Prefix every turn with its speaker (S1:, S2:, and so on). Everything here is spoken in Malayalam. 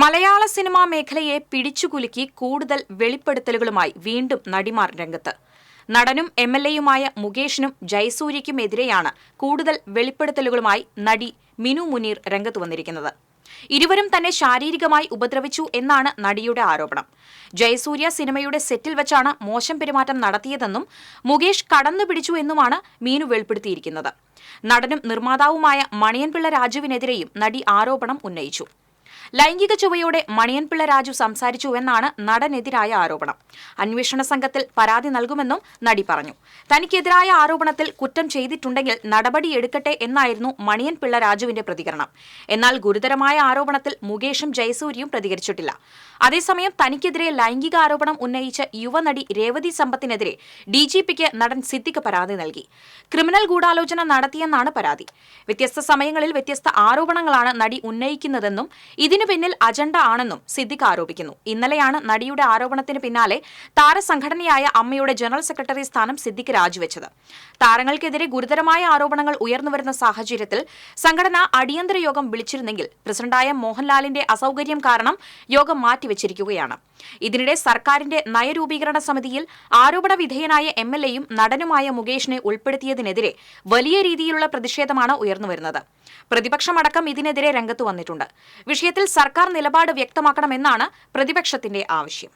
S1: മലയാള സിനിമാ മേഖലയെ പിടിച്ചുകുലുക്കി കൂടുതൽ വെളിപ്പെടുത്തലുകളുമായി വീണ്ടും നടിമാർ രംഗത്ത്. നടനും എം എൽ എയുമായ മുകേഷിനും ജയസൂര്യയ്ക്കുമെതിരെയാണ് കൂടുതൽ വെളിപ്പെടുത്തലുകളുമായി നടി മിനു മുനീർ രംഗത്ത് വന്നിരിക്കുന്നത്. ഇരുവരും തന്നെ ശാരീരികമായി ഉപദ്രവിച്ചു എന്നാണ് നടിയുടെ ആരോപണം. ജയസൂര്യ സിനിമയുടെ സെറ്റിൽ വെച്ചാണ് മോശം പെരുമാറ്റം നടത്തിയതെന്നും മുകേഷ് കടന്നുപിടിച്ചു എന്നുമാണ് മീനു വെളിപ്പെടുത്തിയിരിക്കുന്നത്. നടനും നിർമ്മാതാവുമായ മണിയൻപിള്ള രാജുവിനെതിരെയും നടി ആരോപണം ഉന്നയിച്ചു. ലൈംഗിക ചുവയോടെ മണിയൻപിള്ള രാജു സംസാരിച്ചുവെന്നാണ് നടനെതിരായ ആരോപണം. അന്വേഷണ സംഘത്തിൽ പരാതി നൽകുമെന്നും നടി പറഞ്ഞു. തനിക്കെതിരായ ആരോപണത്തിൽ കുറ്റം ചെയ്തിട്ടുണ്ടെങ്കിൽ നടപടിയെടുക്കട്ടെ എന്നായിരുന്നു മണിയൻപിള്ള രാജുവിന്റെ പ്രതികരണം. എന്നാൽ ഗുരുതരമായ ആരോപണത്തിൽ മുകേഷും ജയസൂര്യയും പ്രതികരിച്ചിട്ടില്ല. അതേസമയം തനിക്കെതിരെ ലൈംഗിക ആരോപണം ഉന്നയിച്ച യുവനടി രേവതി സമ്പത്തിനെതിരെ ഡിജിപിക്ക് നടൻ സിദ്ദിഖ് പരാതി നൽകി. ക്രിമിനൽ ഗൂഢാലോചന നടത്തിയെന്നാണ് പരാതി. വ്യത്യസ്ത സമയങ്ങളിൽ വ്യത്യസ്ത ആരോപണങ്ങളാണ് നടി ഉന്നയിക്കുന്നതെന്നും ഇതിനു പിന്നിൽ അജണ്ട ആണെന്നും സിദ്ദിഖ് ആരോപിക്കുന്നു. ഇന്നലെയാണ് നടിയുടെ ആരോപണത്തിന് പിന്നാലെ താരസംഘടനയായ അമ്മയുടെ ജനറൽ സെക്രട്ടറി സ്ഥാനം സിദ്ദിഖ് രാജിവെച്ചത്. താരങ്ങൾക്കെതിരെ ഗുരുതരമായ ആരോപണങ്ങൾ ഉയർന്നുവരുന്ന സാഹചര്യത്തിൽ സംഘടന അടിയന്തര യോഗം വിളിച്ചിരുന്നെങ്കിൽ പ്രസിഡന്റായ മോഹൻലാലിന്റെ അസൌകര്യം കാരണം യോഗം മാറ്റിവെച്ചിരിക്കുകയാണ്. ഇതിനിടെ സർക്കാരിന്റെ നയരൂപീകരണ സമിതിയിൽ ആരോപണ വിധേയനായ എം എൽ എയും നടനുമായ മുകേഷിനെ ഉൾപ്പെടുത്തിയതിനെതിരെ വലിയ രീതിയിലുള്ള പ്രതിഷേധമാണ് ഉയർന്നുവരുന്നത് പ്രതിപക്ഷമടക്കം ഇതിനെതിരെ രംഗത്തു വന്നിട്ടുണ്ട്. വിഷയത്തിൽ സർക്കാർ നിലപാട് വ്യക്തമാക്കണമെന്നാണ് പ്രതിപക്ഷത്തിന്റെ ആവശ്യം.